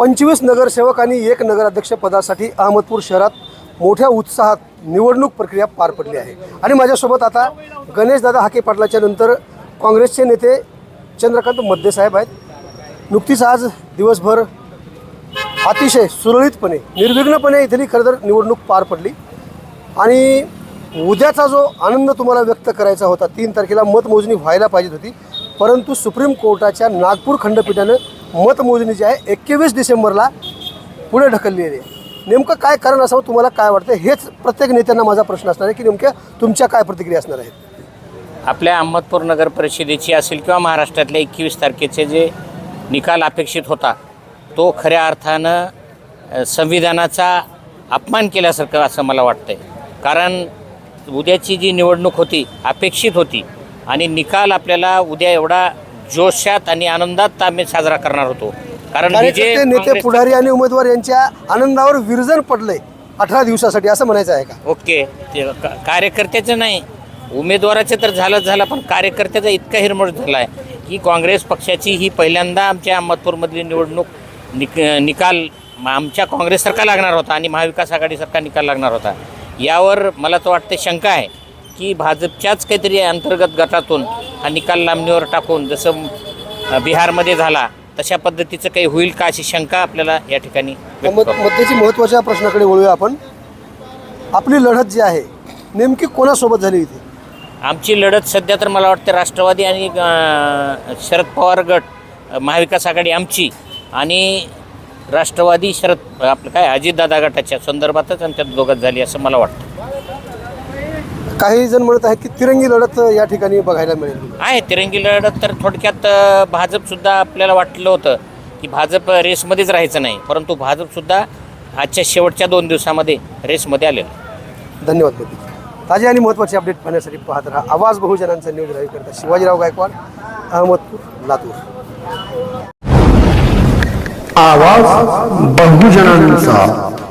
पंचवीस नगरसेवक आणि एक नगराध्यक्ष पदासाठी अहमदपूर शहरात मोठ्या उत्साहात निवडणूक प्रक्रिया पार पडली आहे. आणि माझ्यासोबत आता गणेशदादा हाके पाटलाच्या नंतर काँग्रेसचे नेते चंद्रकांत मद्देसाहेब आहेत. नुकतीच आज दिवसभर अतिशय सुरळीतपणे निर्विघ्नपणे इथली खरं तर निवडणूक पार पडली. आणि उद्याचा जो आनंद तुम्हाला व्यक्त करायचा होता तीन तारखेला मतमोजणी व्हायला पाहिजे होती. परंतु सुप्रीम कोर्टाच्या नागपूर खंडपीठानं मतमोजणी जी आहे. एकवीस डिसेंबरला पुढे ढकललेली आहे. नेमकं काय कारण असावं तुम्हाला काय वाटतं हेच प्रत्येक नेत्यांना माझा प्रश्न असणार आहे की नेमक्या तुमच्या काय प्रतिक्रिया असणार आहेत? आपल्या अहमदपूर नगर परिषदेची असेल किंवा महाराष्ट्रातल्या एकवीस तारखेचे जे निकाल अपेक्षित होता तो खऱ्या अर्थानं संविधानाचा अपमान केल्यासारखं असं मला वाटतंय. कारण उद्याची जी निवडणूक होती अपेक्षित होती आणि निकाल आपल्याला उद्या एवढा जोशात आणि आनंदात आम्ही साजरा करणार होतो. कारण विजय कार्यकर्ते नेते काँग्रेस- पुढारी आणि उमेदवार यांच्या आनंदावर विरजन पडलंय अठरा दिवसासाठी असं म्हणायचं आहे का? ओके ते का- कार्यकर्त्याचं नाही. उमेदवाराचं तर झालंच झालं पण कार्यकर्त्याचा इतका हिरमोड झाला आहे की काँग्रेस पक्षाची ही पहिल्यांदा आमच्या अहमदपूरमधली निवडणूक निक निकाल म- आमच्या काँग्रेससारखा लागणार होता आणि महाविकास आघाडीसारखा निकाल लागणार होता. यावर मला तर वाटतं शंका आहे. की भाजपच्याच काहीतरी अंतर्गत गटातून हा निकाल लांबणीवर टाकून जसं बिहारमध्ये झाला तशा पद्धतीचं काही होईल का अशी शंका आपल्याला या ठिकाणी. मध्याची महत्त्वाच्या प्रश्नाकडे वळूया आपण. आपली लढत जी आहे नेमकी कोणासोबत झाली इथे? आमची लढत सध्या तर मला वाटतं राष्ट्रवादी आणि शरद पवार गट महाविकास आघाडी आमची आणि राष्ट्रवादी शरद आपलं काय अजितदादा गटाच्या संदर्भातच आमच्यात दोघात झाली असं मला वाटतं. काही जण म्हणत आहेत की तिरंगी लढत या ठिकाणी बघायला मिळेल. आहे तिरंगी लढत तर थोडक्यात भाजपसुद्धा आपल्याला वाटलं होतं की भाजप रेसमध्येच राहायचं नाही परंतु भाजपसुद्धा आजच्या शेवटच्या दोन दिवसामध्ये रेसमध्ये आलेलं. धन्यवाद मोदी. ताजे आणि महत्त्वाचे अपडेट पाहण्यासाठी पाहत राहा आवाज बहुजनांचा न्यूज लाईव्ह करता शिवाजीराव गायकवाड अहमदपूर लातूर. आवाज बहुजनांचा.